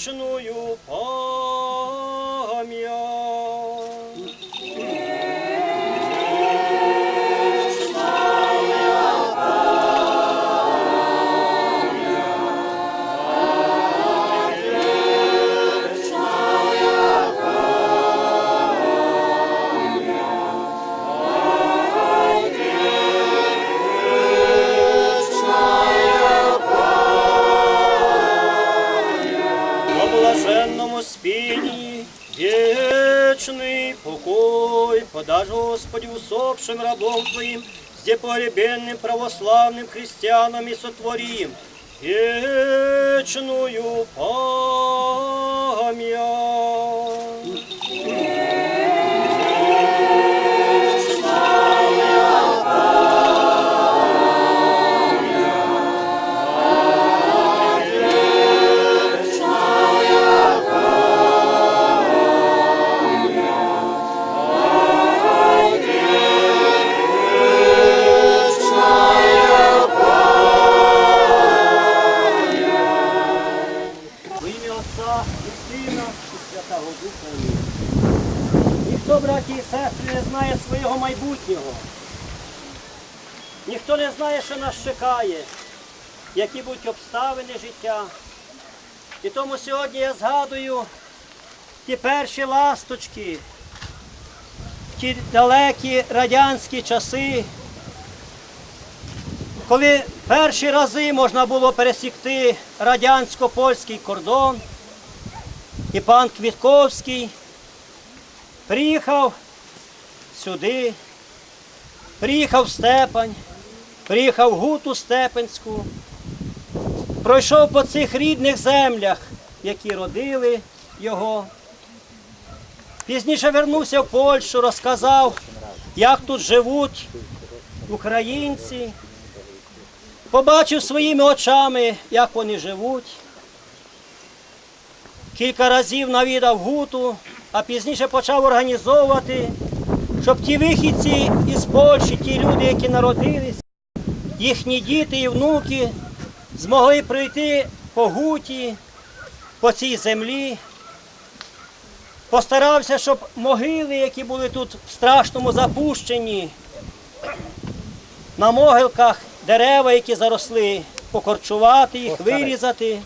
вічную Господи, усопшим рабом Твоим, с депоребенным православным христианам и сотворим вечную память. Святого Духа. Ніхто, браті і сестри, не знає свого майбутнього. Ніхто не знає, що нас чекає, які будуть обставини життя. І тому сьогодні я згадую ті перші ласточки, ті далекі радянські часи, коли перші рази можна було пересікти радянсько-польський кордон, і пан Квітковський приїхав сюди, приїхав Степань, приїхав Гуту Степенську, пройшов по цих рідних землях, які родили його. Пізніше вернувся в Польщу, розказав, як тут живуть українці побачив своїми очами, як вони живуть. Кілька разів навідав гуту, а пізніше почав організовувати, щоб ті вихідці із Польщі, ті люди, які народились, їхні діти і внуки змогли прийти по гуті, по цій землі. Постарався, щоб могили, які були тут в страшному запущенні, на могилках дерева, які заросли, покорчувати їх, вирізати,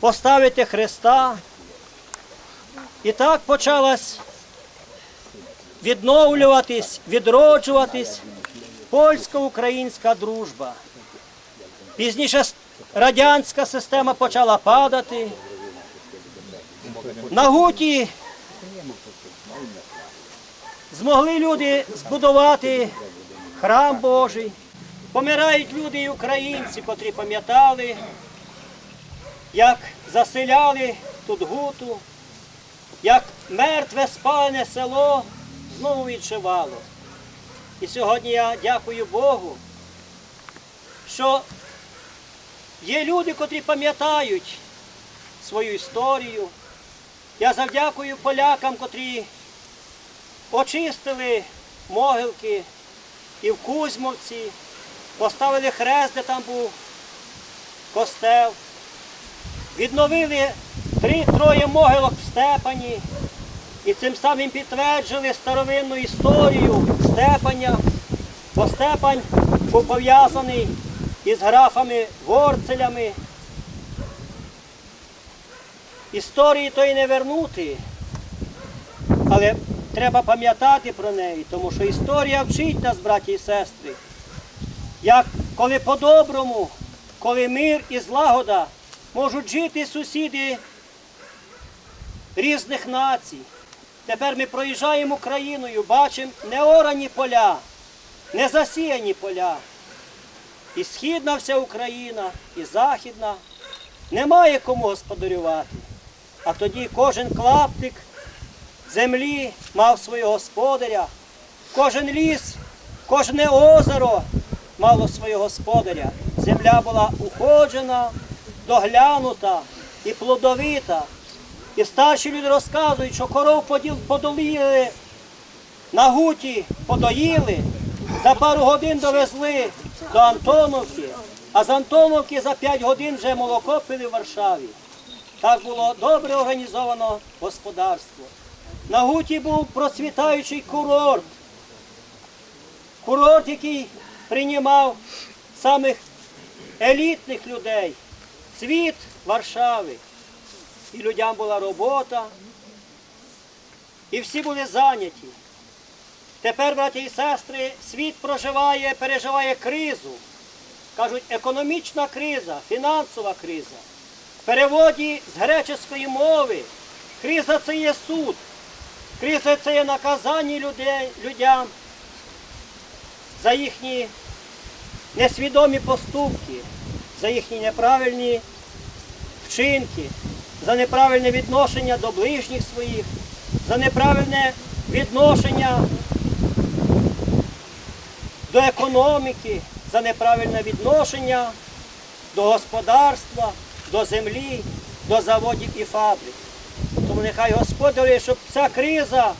поставити хреста. І так почалась відновлюватись, відроджуватись польсько-українська дружба. Пізніше радянська система почала падати. На гуті змогли люди збудувати храм Божий. Помирають люди і українці, котрі пам'ятали, як заселяли тут гуту, як мертве спалене село знову відживало. І сьогодні я дякую Богу, що є люди, котрі пам'ятають свою історію. Я завдякую полякам, котрі очистили могилки і в Кузьмовці, поставили хрест, де там був костел, відновили три-троє могилок в Степані і цим самим підтверджили старовинну історію Степаня, бо Степань був пов'язаний із графами Ворцелями. Історії то й не вернути, але треба пам'ятати про неї, тому що історія вчить нас, браті і сестри, як коли по-доброму, коли мир і злагода можуть жити сусіди різних націй. Тепер ми проїжджаємо Україною, бачимо неорані поля, не засіяні поля. І східна вся Україна, і західна. Немає кому господарювати. А тоді кожен клаптик землі мав свого господаря, кожен ліс, кожне озеро мало свого господаря. Земля була уходжена, доглянута і плодовита. І старші люди розказують, що коров подоліли на гуті, подоїли, за пару годин довезли до Антоновки, а з Антоновки за 5 годин вже молоко пили в Варшаві. Так було добре організовано господарство. На Гуті був процвітаючий курорт. Курорт, який приймав самих елітних людей, світ Варшави. І людям була робота, і всі були зайняті. Тепер, браті і сестри, світ проживає, переживає кризу. Кажуть, економічна криза, фінансова криза. В переводі з греческої мови криза це є суд, криза це є наказання людей, людям за їхні несвідомі поступки, за їхні неправильні вчинки, за неправильне відношення до ближніх своїх, за неправильне відношення до економіки, за неправильне відношення до господарства, до землі, до заводів і фабрик. Тому нехай Господь дарує, щоб ця криза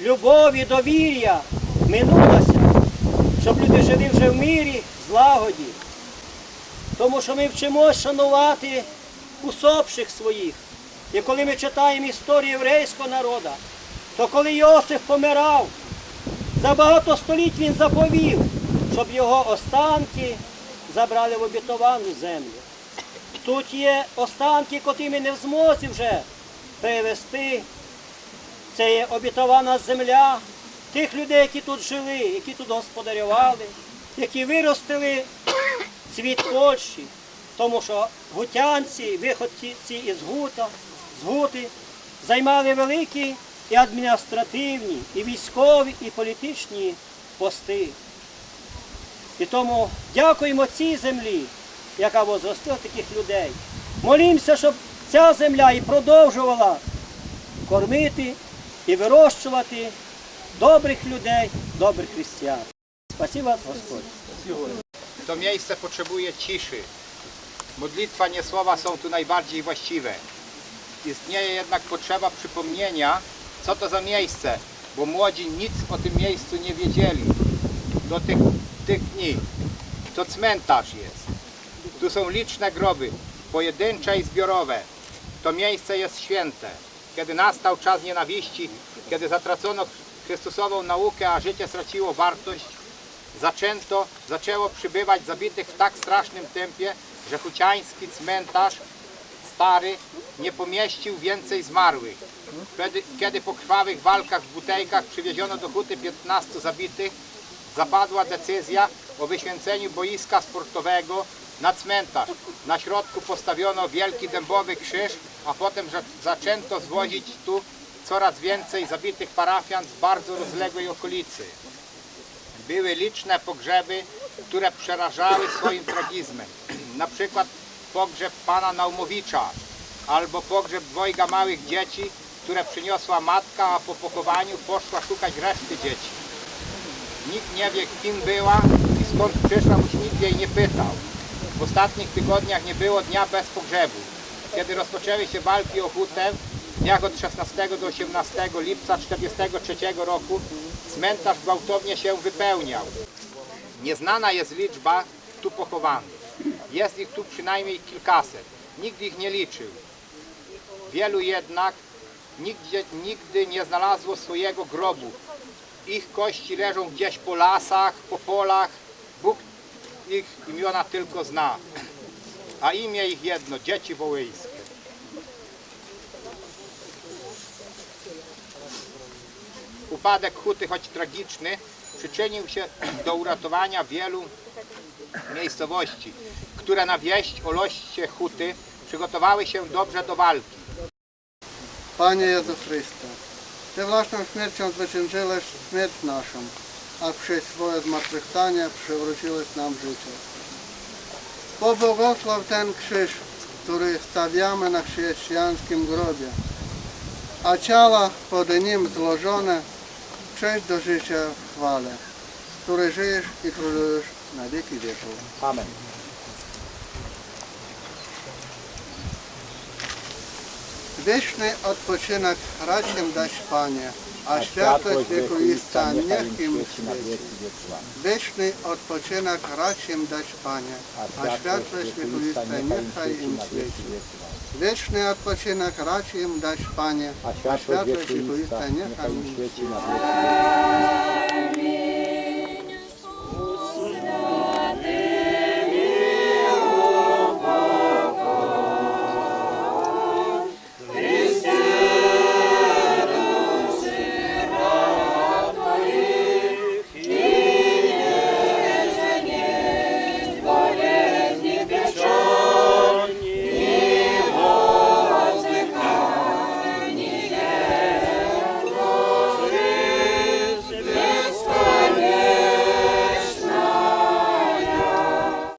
любові, довір'я минулася, щоб люди жили вже в мірі, в злагоді. Тому що ми вчимося шанувати усопших своїх. І коли ми читаємо історію єврейського народу, то коли Йосиф помирав, за багато століть він заповів, щоб його останки забрали в обітовану землю. Тут є останки, котрі ми не в змозі вже перевести. Це є обітована земля тих людей, які тут жили, які тут господарювали, які виростили цвіт Польщі, тому що гутянці, виходці із Гута, з Гути, займали великі і адміністративні, і військові, і політичні пости. І тому дякуємо цій землі, яка возростила таких людей. Молімося, щоб ця земля і продовжувала кормити і вирощувати добрих людей, добрих християн. Спасибо, Господь. To miejsce potrzebuje ciszy. Modlitwa, nie słowa są tu najbardziej właściwe. Istnieje jednak potrzeba przypomnienia, co to za miejsce, bo młodzi nic o tym miejscu nie wiedzieli do tych, tych dni. To cmentarz jest. Tu są liczne groby, pojedyncze i zbiorowe. To miejsce jest święte. Kiedy nastał czas nienawiści, kiedy zatracono Chrystusową naukę, a życie straciło wartość, zaczęto, zaczęło przybywać zabitych w tak strasznym tempie, że huciański cmentarz stary nie pomieścił więcej zmarłych. Kiedy, po krwawych walkach w butejkach przywieziono do huty 15 zabitych, zapadła decyzja o wyświęceniu boiska sportowego na cmentarz. Na środku postawiono wielki dębowy krzyż, a potem za- zaczęto zwozić tu coraz więcej zabitych parafian z bardzo rozległej okolicy. Były liczne pogrzeby, które przerażały swoim tragizmem. Na przykład pogrzeb pana Naumowicza albo pogrzeb dwojga małych dzieci, które przyniosła matka, a po pochowaniu poszła szukać reszty dzieci. Nikt nie wie, kim była i skąd przyszła, choć nikt jej nie pytał. W ostatnich tygodniach nie było dnia bez pogrzebu. Kiedy rozpoczęły się walki o hutę, w dniach od 16 do 18 lipca 1943 roku, cmentarz gwałtownie się wypełniał. Nieznana jest liczba tu pochowanych. Jest ich tu przynajmniej kilkaset. Nikt ich nie liczył. Wielu jednak nigdzie, nigdy nie znalazło swojego grobu. Ich kości leżą gdzieś po lasach, po polach. Bóg ich imiona tylko zna. A imię ich jedno, dzieci wołyjskie. Upadek huty, choć tragiczny, przyczynił się do uratowania wielu miejscowości, które na wieść o loście huty przygotowały się dobrze do walki. Panie Jezu Chryste, Ty własną śmiercią zwyciężyłeś śmierć naszą, a przez swoje zmartwychwstanie przywróciłeś nam życie. Pobłogosław ten krzyż, który stawiamy na chrześcijańskim grobie, a ciała pod nim złożone Cześć do życia chwale, który żyjesz i królujesz na wieki wieków. Amen. Wieczny odpoczynek raczej dać Panie, a tak, światłość wiekuista niech im świeci. Wieczny odpoczynek raczej dać Panie, a światłość wiekuista niechaj im świeci. Вечный отпочинок рачи им дашь, Пане, а святое чехуиста нехай.